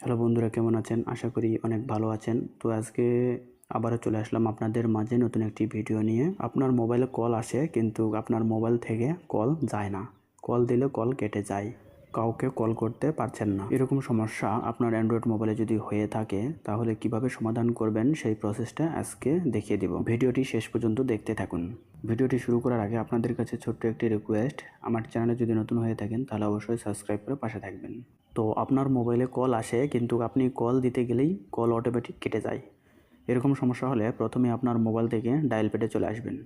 Hello বন্ধুরা, কেমন আছেন? আশা করি অনেক ভালো আছেন। তো আজকে আবারও চলে আসলাম আপনাদের মাঝে নতুন একটি ভিডিও নিয়ে। আপনার মোবাইলে কল আসে, কিন্তু আপনার মোবাইল থেকে কল যায় না। কল দিলে কল কেটে যায়। কাউকে কল করতে পারছেন না। এরকম সমস্যা আপনার অ্যান্ড্রয়েড মোবাইলে যদি হয়ে থাকে, তাহলে কীভাবে সমাধান করবেন সেই প্রসেসটা আজকে দেখিয়ে দিব। ভিডিওটি শেষ পর্যন্ত দেখতে থাকুন। ভিডিওটি শুরু করার আগে আপনাদের কাছে ছোট্ট একটি রিকোয়েস্ট আমার চ্যানেলে যদি নতুন হয়ে থাকেন, তাহলে অবশ্যই সাবস্ক্রাইব করে পাশে থাকবেন। তো আপনার মোবাইলে কল আসে, কিন্তু আপনি কল দিতে গেলেই কল অটোমেটিক কেটে যায়। এরকম সমস্যা হলে প্রথমে আপনার মোবাইল থেকে ডায়াল প্যাডে চলে আসবেন।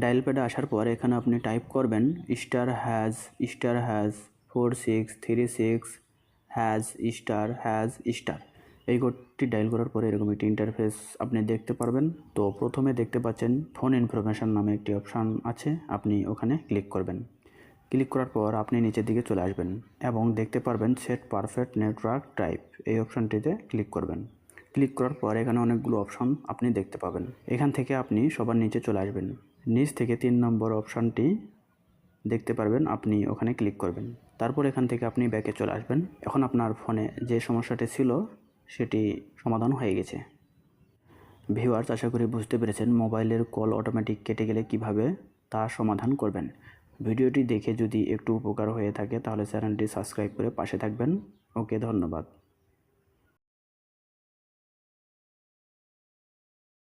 ডায়াল প্যাডে আসার পর এখানে আপনি টাইপ করবেন star hash star hash four six three six hash star hash star. এই কোডটি ডায়াল করার পরে এরকম একটি ইন্টারফেস আপনি দেখতে পারবেন। তো প্রথমে দেখতে পাচ্ছেন ফোন ইনফরমেশন নামে একটি অপশান আছে। আপনি ওখানে ক্লিক করবেন। ক্লিক করার পর আপনি নিচের দিকে চলে আসবেন এবং দেখতে পারবেন সেট পারফেক্ট নেটওয়ার্ক টাইপ এই অপশানটিতে ক্লিক করবেন। ক্লিক করার পর এখানে অনেকগুলো অপশন আপনি দেখতে পাবেন। এখান থেকে আপনি সবার নিচে চলে আসবেন। নিচ থেকে তিন নম্বর অপশানটি দেখতে পারবেন, আপনি ওখানে ক্লিক করবেন। তারপর এখান থেকে আপনি ব্যাকে চলে আসবেন। এখন আপনার ফোনে যে সমস্যাটি ছিল, সেটি সমাধান হয়ে গেছে। ভিউয়ার্স আশা করি বুঝতে পেরেছেন, মোবাইলের কল অটোমেটিক কেটে গেলে কীভাবে তা সমাধান করবেন। ভিডিওটি দেখে যদি একটু উপকার হয়ে থাকে, তাহলে চ্যানেলটি সাবস্ক্রাইব করে পাশে থাকবেন। ওকে, ধন্যবাদ।